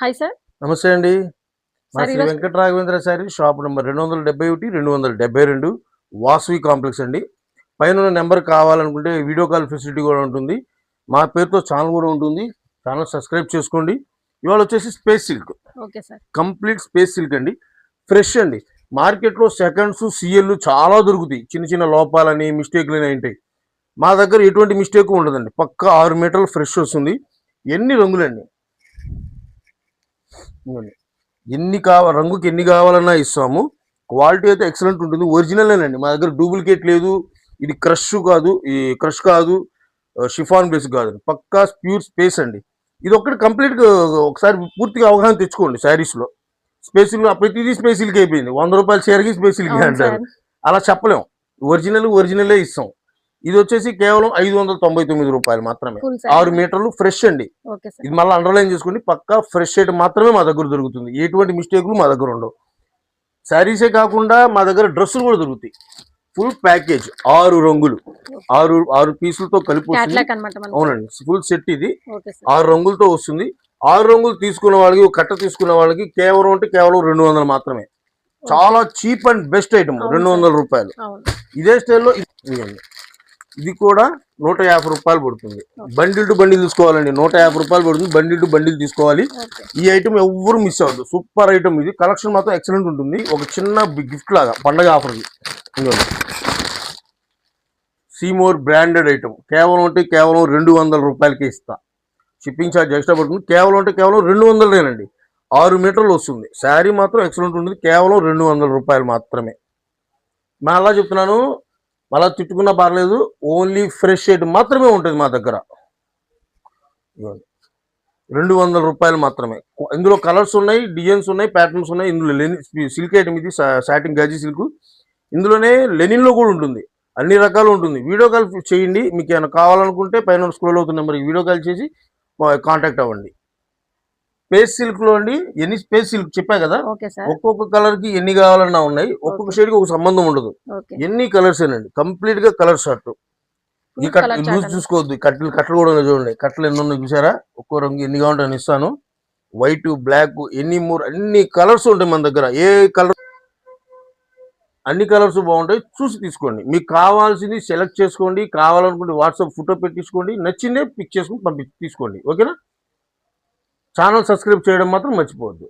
Hi sir నమస్తే అండి. మా శ్రీ వెంకట రాఘవేంద్ర శారీ షాప్ నెంబర్ రెండు వందల డెబ్బై ఒకటి రెండు వందల డెబ్బై రెండు వాసవి కాంప్లెక్స్ అండి. పైన ఉన్న నెంబర్ కావాలనుకుంటే వీడియో కాల్ ఫెసిలిటీ కూడా ఉంటుంది. మా పేరుతో ఛానల్ కూడా ఉంటుంది. ఛానల్ సబ్స్క్రైబ్ చేసుకోండి. ఇవాళ వచ్చేసి Space Silk. Okay sir complete Space Silk అండి. ఫ్రెష్ అండి. మార్కెట్లో సెకండ్స్ సిఎల్ చాలా దొరుకుతాయి. చిన్న చిన్న లోపాలని మిస్టేక్లు అని ఉంటాయి. మా దగ్గర ఎటువంటి మిస్టేక్ ఉండదండి. పక్క ఆరు మీటర్లు ఫ్రెష్ వస్తుంది. ఎన్ని రంగులండి. ఎన్ని కావ రంగుకి ఎన్ని కావాలన్నా ఇస్తాము. క్వాలిటీ అయితే ఎక్సలెంట్ ఉంటుంది. ఒరిజినల్ అండి మా దగ్గర డూప్లికేట్ లేదు. ఇది క్రష్ కాదు. ఈ క్రష్ కాదు. షిఫాన్ బేస్ కాదు. పక్కా ప్యూర్ స్పేస్ అండి. ఇది ఒక్కటి కంప్లీట్ ఒకసారి పూర్తిగా అవగాహన తెచ్చుకోండి శారీస్లో స్పేసిల్ ప్రతిదీ స్పేసిల్కి అయిపోయింది. వంద రూపాయల చీరకి స్పేసిల్కి అంటారు. సార్. అలా చెప్పలేం. ఒరిజినల్ ఒరిజినలే ఇస్తాం. ఇది వచ్చేసి కేవలం ఐదు వందల తొంభై తొమ్మిది రూపాయలు మాత్రమే. ఆరు మీటర్లు ఫ్రెష్ అండి. ఇది మళ్ళీ అండర్లైన్ చేసుకోండి పక్కా ఫ్రెష్ ఐటమ్ మాత్రమే మా దగ్గర దొరుకుతుంది. ఎటువంటి మిస్టేక్లు మా దగ్గర ఉండవు. శారీసే కాకుండా మా దగ్గర డ్రెస్సులు కూడా దొరుకుతాయి. ఫుల్ ప్యాకేజ్ ఆరు రంగులు. ఆరు ఆరు పీసులతో కలిపి అవునండి. ఫుల్ సెట్ ఇది. ఆరు రంగులతో వస్తుంది. ఆరు రంగులు తీసుకున్న వాళ్ళకి ఒక కట్ట తీసుకున్న వాళ్ళకి కేవలం అంటే కేవలం రెండు వందలు మాత్రమే. చాలా చీప్ అండ్ బెస్ట్ ఐటమ్ రెండు. వందల రూపాయలు. ఇదే స్టైల్లో ఇదిగోండి. ఇది కూడా నూట యాభై రూపాయలు పడుతుంది. బండిల్ టు బండిల్ తీసుకోవాలండి. నూట యాభై రూపాయలు పడుతుంది. బండిల్ టు బండిల్ తీసుకోవాలి. ఈ ఐటమ్ ఎవ్వరు మిస్ అవ్వద్దు. సూపర్ ఐటమ్ ఇది. కలెక్షన్ మాత్రం ఎక్సలెంట్ ఉంటుంది. ఒక చిన్న గిఫ్ట్ లాగా పండగ ఆఫర్ సీమోర్ బ్రాండెడ్ ఐటమ్ కేవలం అంటే కేవలం రెండు వందల రూపాయలకి ఇస్తా. షిప్పింగ్ ఛార్జ్ ఎక్స్ట్రా పడుతుంది. కేవలం అంటే కేవలం రెండు వందలనేనండి ఆరు మీటర్లు వస్తుంది. శారీ మాత్రం ఎక్సలెంట్ ఉంటుంది. కేవలం రెండు వందల రూపాయలు మాత్రమే. మా అలా చెప్తున్నాను. మళ్ళా తిట్టుకున్నా పర్లేదు ఓన్లీ ఫ్రెష్ ఐటమ్ మాత్రమే ఉంటుంది మా దగ్గర. రెండు వందల రూపాయలు మాత్రమే. ఇందులో కలర్స్ ఉన్నాయి డిజైన్స్ ఉన్నాయి ప్యాటర్న్స్ ఉన్నాయి. ఇందులో లెనిన్ సిల్క్ ఐటమ్ ఇది సాటింగ్ గజీ సిల్క్ ఇందులోనే లెనిన్లో కూడా ఉంటుంది. అన్ని రకాలు ఉంటుంది. వీడియో కాల్ చేయండి. మీకు ఏమైనా కావాలనుకుంటే పైన స్క్రోల్ అవుతున్న నెంబర్కి వీడియో కాల్ చేసి కాంటాక్ట్ అవ్వండి. స్పేస్ సిల్క్లో అండి ఎన్ని స్పేస్ సిల్క్ చెప్పా కదా? ఒక్కొక్క కలర్కి ఎన్ని కావాలన్నా ఉన్నాయి ఒక్కొక్క షేడ్కి ఒక సంబంధం ఉండదు. ఎన్ని కలర్స్ ఏనండి కంప్లీట్గా కలర్ షర్ట్ ఈ కట్ లూజ్. చూసుకోవద్దు కట్టలు కట్టలు కూడా చూడండి కట్టలు ఎన్ని ఉన్నాయి చూసారా? ఒక్కో రంగు ఎన్ని కావాలంటే ఇస్తాను. వైట్ బ్లాక్ ఎన్ని మూడు అన్ని కలర్స్ ఉంటాయి మన దగ్గర. ఏ కలర్ అన్ని కలర్స్ బాగుంటాయి చూసి తీసుకోండి. మీకు కావాల్సింది సెలెక్ట్ చేసుకోండి కావాలనుకుంటే వాట్సాప్ ఫోటో పెట్టించుకోండి నచ్చిందే పిక్ చేసుకుని పంపి తీసుకోండి. ఓకేనా? ఛానల్ సబ్స్క్రైబ్ చేయడం మాత్రం మర్చిపోవద్దు.